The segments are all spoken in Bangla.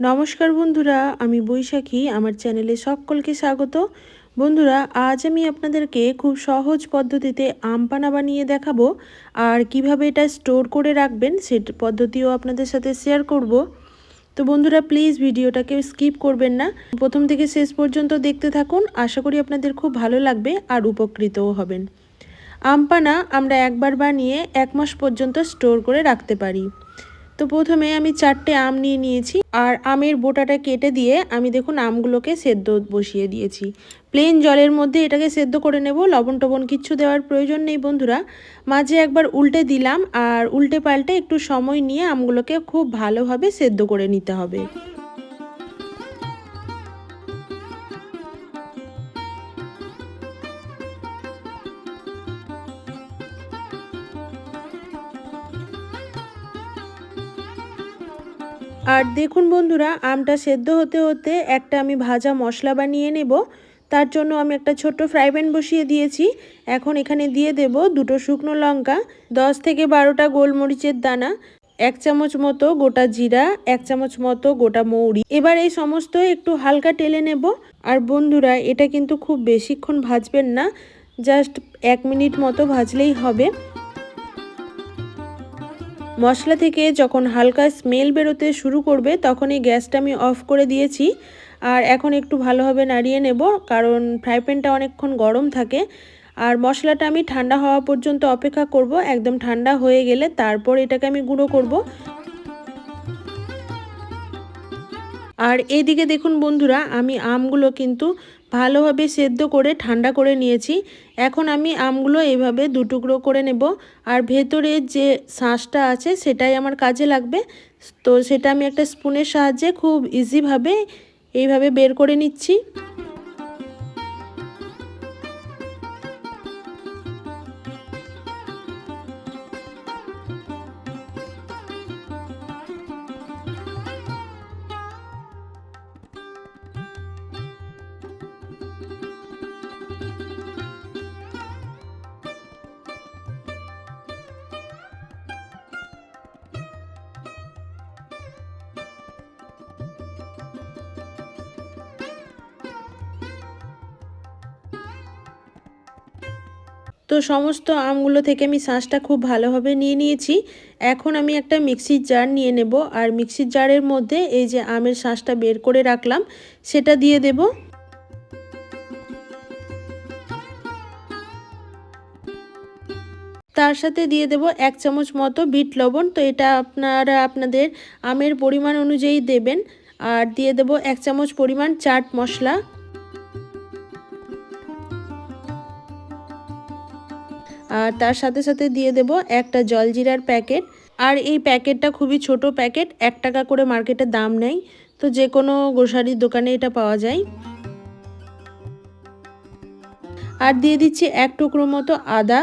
নমস্কার বন্ধুরা, আমি বৈশাখী, আমার চ্যানেলে সকলকে স্বাগত। বন্ধুরা, আজ আমি আপনাদেরকে খুব সহজ পদ্ধতিতে আম পানা বানিয়ে দেখাবো আর কীভাবে এটা স্টোর করে রাখবেন সে পদ্ধতিও আপনাদের সাথে শেয়ার করব। তো বন্ধুরা, প্লিজ ভিডিওটাকে স্কিপ করবেন না। প্রথম থেকে শেষ পর্যন্ত দেখতে থাকুন, আশা করি আপনাদের খুব ভালো লাগবে আর উপকৃতও হবেন। আম পানা আমরা একবার বানিয়ে এক মাস পর্যন্ত স্টোর করে রাখতে পারি। তো প্রথমে আমি চারটে আম নিয়ে নিয়েছি আর আমের বোটাটা কেটে দিয়ে আমি দেখুন আমগুলোকে সেদ্ধ বসিয়ে দিয়েছি। প্লেন জলের মধ্যে এটাকে সেদ্ধ করে নেব, লবণ টবণ কিচ্ছু দেওয়ার প্রয়োজন নেই বন্ধুরা। মাঝে একবার উল্টে দিলাম আর উল্টে পাল্টে একটু সময় নিয়ে আমগুলোকে খুব ভালোভাবে সেদ্ধ করে নিতে হবে। আর দেখুন বন্ধুরা, আমটা সেদ্ধ হতে হতে একটা আমি ভাজা মশলা বানিয়ে নেব। তার জন্য আমি একটা ছোট্ট ফ্রাই প্যান বসিয়ে দিয়েছি। এখন এখানে দিয়ে দেব দুটো শুকনো লঙ্কা, দশ থেকে বারোটা গোলমরিচের দানা, এক চামচ মতো গোটা জিরা, এক চামচ মতো গোটা মৌরি। এবার এই সমস্ত একটু হালকা টেলে নেব। আর বন্ধুরা, এটা কিন্তু খুব বেশিক্ষণ ভাজবেন না, জাস্ট এক মিনিট মতো ভাজলেই হবে। মশলা থেকে যখন হালকা স্মেল বেরোতে শুরু করবে তখন এই গ্যাসটা আমি অফ করে দিয়েছি। আর এখন একটু ভালোভাবে নাড়িয়ে নেব, কারণ ফ্রাই প্যানটা অনেকক্ষণ গরম থাকে। আর মশলাটা আমি ঠান্ডা হওয়া পর্যন্ত অপেক্ষা করব, একদম ঠান্ডা হয়ে গেলে তারপর এটাকে আমি গুঁড়ো করব। আর এইদিকে দেখুন বন্ধুরা, আমি আমগুলো কিন্তু ভালোভাবে সেদ্ধ করে ঠান্ডা করে নিয়েছি। এখন আমি আমগুলো এভাবে দুটুকরো করে নেব। আর ভেতরে যে শাঁসটা আছে সেটাই আমার কাজে লাগবে। তো সেটা আমি একটা স্পুনের সাহায্যে খুব ইজিভাবে এইভাবে বের করে নিচ্ছি। তো সমস্ত আমগুলো থেকে আমি শাঁসটা খুব ভালোভাবে নিয়ে নিয়েছি। এখন আমি একটা মিক্সির জার নিয়ে নেব আর মিক্সির জারের মধ্যে এই যে আমের শাঁসটা বের করে রাখলাম, সেটা দিয়ে দেব। তার সাথে দিয়ে দেব এক চামচ মতো বিট লবণ, তো এটা আপনারা আপনাদের আমের পরিমাণ অনুযায়ী দেবেন। আর দিয়ে দেব এক চামচ পরিমাণ চাট মশলা। আর তার সাথে সাথে দিয়ে দেব একটা জলজিরার প্যাকেট। আর এই প্যাকেটটা খুবই ছোট প্যাকেট, এক টাকা করে মার্কেটে দাম নেই, তো যে কোনো গ্রোসারির দোকানে এটা পাওয়া যায়। আর দিয়ে দিচ্ছি এক টুকরো মতো আদা।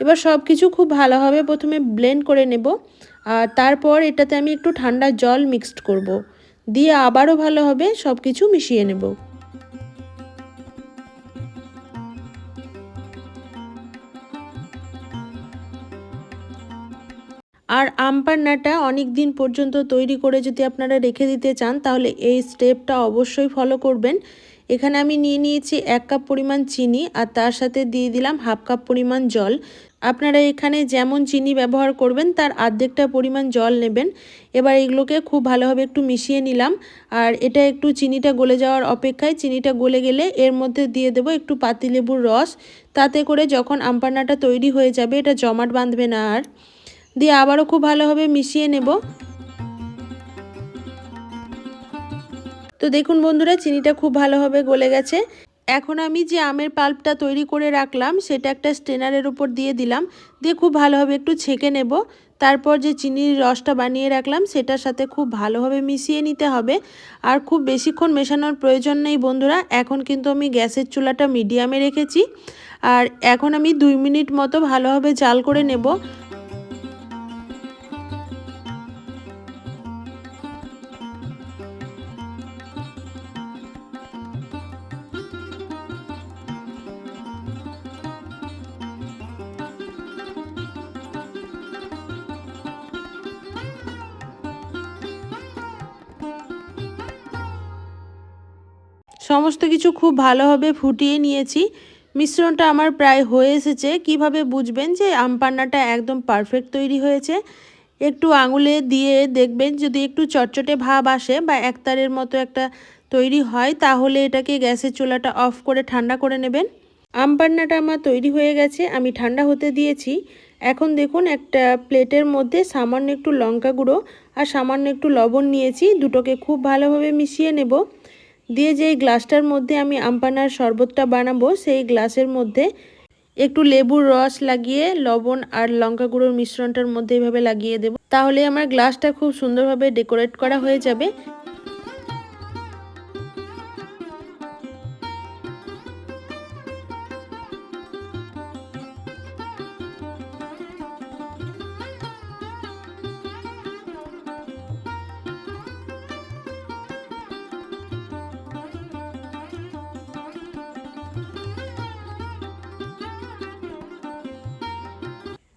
এবার সব কিছু খুব ভালোভাবে প্রথমে ব্লেন্ড করে নেব, আর তারপর এটাতে আমি একটু ঠান্ডা জল মিক্সড করব। দিয়ে আবারও ভালোভাবে সব কিছু মিশিয়ে নেব। আর আম পান্নাটা অনেক দিন পর্যন্ত তৈরি করে যদি আপনারা রেখে দিতে চান, তাহলে এই স্টেপটা অবশ্যই ফলো করবেন। এখানে আমি নিয়ে নিয়েছি এক কাপ পরিমাণ চিনি আর তার সাথে দিয়ে দিলাম হাফ কাপ পরিমাণ জল। আপনারা এখানে যেমন চিনি ব্যবহার করবেন, তার অর্ধেকটা পরিমাণ জল নেবেন। এবার এগুলোকে খুব ভালোভাবে একটু মিশিয়ে নিলাম। আর এটা একটু চিনিটা গলে যাওয়ার অপেক্ষায়, চিনিটা গলে গেলে এর মধ্যে দিয়ে দেবো একটু পাতিলেবুর রস। তাতে করে যখন আমপান্নাটা তৈরি হয়ে যাবে, এটা জমাট বাঁধবে না আর। দিয়ে আবারও খুব ভালোভাবে মিশিয়ে নেব। তো দেখুন বন্ধুরা, চিনিটা খুব ভালোভাবে গলে গেছে। এখন আমি যে আমের পাল্পটা তৈরি করে রাখলাম, সেটা একটা স্টেনারের উপর দিয়ে দিলাম। দিয়ে খুব ভালোভাবে একটু ছেঁকে নেব। তারপর যে চিনির রসটা বানিয়ে রাখলাম, সেটার সাথে খুব ভালোভাবে মিশিয়ে নিতে হবে। আর খুব বেশিক্ষণ মেশানোর প্রয়োজন নেই বন্ধুরা, এখন কিন্তু আমি গ্যাসের চুলাটা মিডিয়ামে রেখেছি। আর এখন আমি দুই মিনিট মতো ভালোভাবে জাল করে নেব। সমস্ত কিছু খুব ভালোভাবে ফুটিয়ে নিয়েছি। মিশ্রণটা আমার প্রায় হয়ে এসেছে। কীভাবে বুঝবেন যে আম পান্নাটা একদম পারফেক্ট তৈরি হয়েছে? একটু আঙুলে দিয়ে দেখবেন, যদি একটু চটচটে ভাব আসে বা একতারের মতো একটা তৈরি হয়, তাহলে এটাকে গ্যাসের চুলাটা অফ করে ঠান্ডা করে নেবেন। আম পান্নাটা আমার তৈরি হয়ে গেছে, আমি ঠান্ডা হতে দিয়েছি। এখন দেখুন, একটা প্লেটের মধ্যে সামান্য একটু লঙ্কা গুঁড়ো আর সামান্য একটু লবণ নিয়েছি। দুটোকে খুব ভালোভাবে মিশিয়ে নেব। দিয়ে যেই গ্লাসটার মধ্যে আমি আমপানার শরবতটা বানাবো, সেই গ্লাসের মধ্যে একটু লেবুর রস লাগিয়ে, লবণ আর লঙ্কা গুঁড়োর মিশ্রণটার মধ্যে এইভাবে লাগিয়ে দেব। তাহলে আমার গ্লাসটা খুব সুন্দরভাবে ডেকোরেট করা হয়ে যাবে।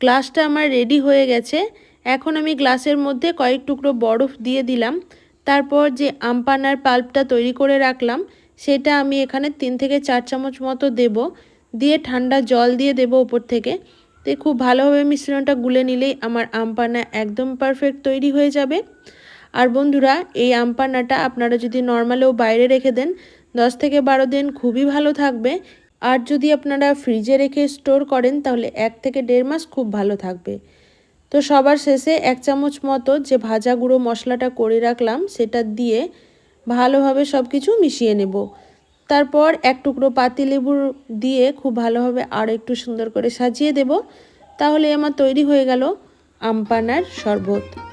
গ্লাসটা আমার রেডি হয়ে গেছে। এখন আমি গ্লাসের মধ্যে কয়েক টুকরো বরফ দিয়ে দিলাম। তারপর যে আমপানার পাল্পটা তৈরি করে রাখলাম, সেটা আমি এখানে তিন থেকে চার চামচ মতো দেব। দিয়ে ঠান্ডা জল দিয়ে দেব ওপর থেকে। তো খুব ভালোভাবে মিশ্রণটা গুলে নিলেই আমার আমপানা একদম পারফেক্ট তৈরি হয়ে যাবে। আর বন্ধুরা, এই আমপানাটা আপনারা যদি নর্মালেও বাইরে রেখে দেন, দশ থেকে বারো দিন খুবই ভালো থাকবে। আর যদি আপনারা ফ্রিজে রেখে স্টোর করেন, তাহলে এক থেকে দেড় মাস খুব ভালো থাকবে। তো সবার শেষে এক চামচ মতো যে ভাজা গুঁড়ো মশলাটা করে রাখলাম, সেটা দিয়ে ভালোভাবে সব কিছু মিশিয়ে নেব। তারপর এক টুকরো পাতিলেবুর দিয়ে খুব ভালোভাবে আর একটু সুন্দর করে সাজিয়ে দেব। তাহলে আমার তৈরি হয়ে গেল আমপানার শরবত।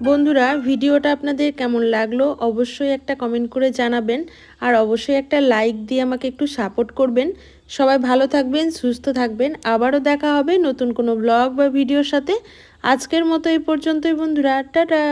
বন্ধুরা, ভিডিওটা আপনাদের কেমন লাগল অবশ্যই একটা কমেন্ট করে জানাবেন আর অবশ্যই একটা লাইক দিয়ে আমাকে একটু সাপোর্ট করবেন। সবাই ভালো থাকবেন, সুস্থ থাকবেন। আবারও দেখা হবে নতুন কোনো ব্লগ বা ভিডিওর সাথে। আজকের মতো এই পর্যন্তই বন্ধুরা, টাটা!